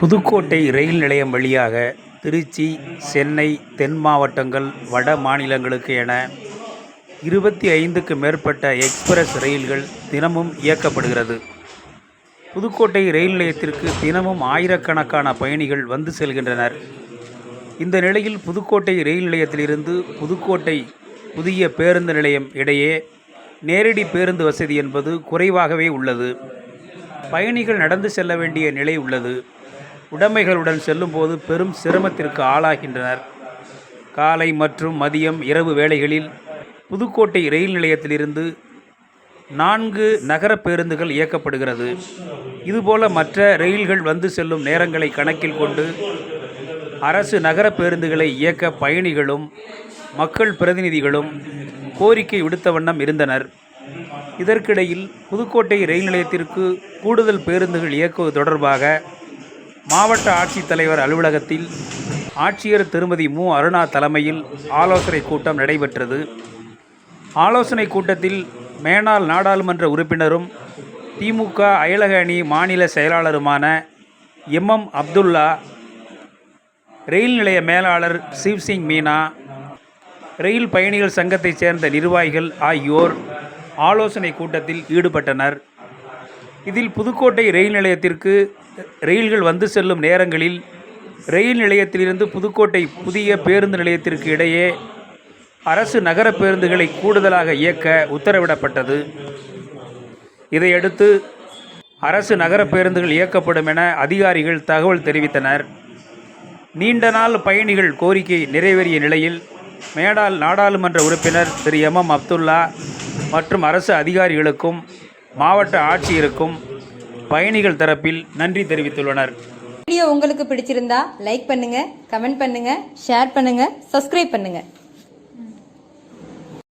புதுக்கோட்டை ரயில் நிலையம் வழியாக திருச்சி சென்னை தென் மாவட்டங்கள் வட மாநிலங்களுக்கு என இருபத்தி ஐந்துக்கு மேற்பட்ட எக்ஸ்பிரஸ் ரயில்கள் தினமும் இயக்கப்படுகிறது. புதுக்கோட்டை ரயில் நிலையத்திற்கு தினமும் ஆயிரக்கணக்கான பயணிகள் வந்து செல்கின்றனர். இந்த நிலையில் புதுக்கோட்டை ரயில் நிலையத்திலிருந்து புதுக்கோட்டை புதிய பேருந்து நிலையம் இடையே நேரடி பேருந்து வசதி என்பது குறைவாகவே உள்ளது. பயணிகள் நடந்து செல்ல வேண்டிய நிலை உள்ளது. உடைமைகளுடன் செல்லும்போது பெரும் சிரமத்திற்கு ஆளாகின்றனர். காலை மற்றும் மதியம் இரவு வேளைகளில் புதுக்கோட்டை ரயில் நிலையத்திலிருந்து நான்கு நகர பேருந்துகள் இயக்கப்படுகிறது. இதுபோல மற்ற ரயில்கள் வந்து செல்லும் நேரங்களை கணக்கில் கொண்டு அரசு நகர பேருந்துகளை இயக்க பயணிகளும் மக்கள் பிரதிநிதிகளும் கோரிக்கை விடுத்த வண்ணம் இருந்தனர். இதற்கிடையில் புதுக்கோட்டை ரயில் நிலையத்திற்கு கூடுதல் பேருந்துகள் இயக்குவது தொடர்பாக மாவட்ட ஆட்சித்தலைவர் அலுவலகத்தில் ஆட்சியர் திருமதி மு. அருணா தலைமையில் ஆலோசனை கூட்டம் நடைபெற்றது. ஆலோசனை கூட்டத்தில் மேனாள் நாடாளுமன்ற உறுப்பினரும் திமுக அயலக அணி மாநில செயலாளருமான எம்எம் அப்துல்லா ரயில் நிலைய மேலாளர் சிவ்சிங் மீனா ரயில் பயணிகள் சங்கத்தைச் சேர்ந்த நிர்வாகிகள் ஆகியோர் ஆலோசனை கூட்டத்தில் ஈடுபட்டனர். இதில் புதுக்கோட்டை ரயில் நிலையத்திற்கு ரயில்கள் வந்து செல்லும் நேரங்களில் ரயில் நிலையத்திலிருந்து புதுக்கோட்டை புதிய பேருந்து நிலையத்திற்கு இடையே அரசு நகர பேருந்துகளை கூடுதலாக இயக்க உத்தரவிடப்பட்டது. இதையடுத்து அரசு நகர பேருந்துகள் இயக்கப்படும் என அதிகாரிகள் தகவல் தெரிவித்தனர். நீண்ட நாள் பயணிகள் கோரிக்கை நிறைவேறிய நிலையில் மேடால் நாடாளுமன்ற உறுப்பினர் திரு எம் எம் அப்துல்லா மற்றும் அரசு அதிகாரிகளுக்கும் மாவட்ட ஆட்சியருக்கும் பயணிகள் தரப்பில் நன்றி தெரிவித்துள்ளனர். வீடியோ உங்களுக்கு பிடிச்சிருந்தா லைக் பண்ணுங்க கமெண்ட் பண்ணுங்க ஷேர் பண்ணுங்க சப்ஸ்கிரைப் பண்ணுங்க.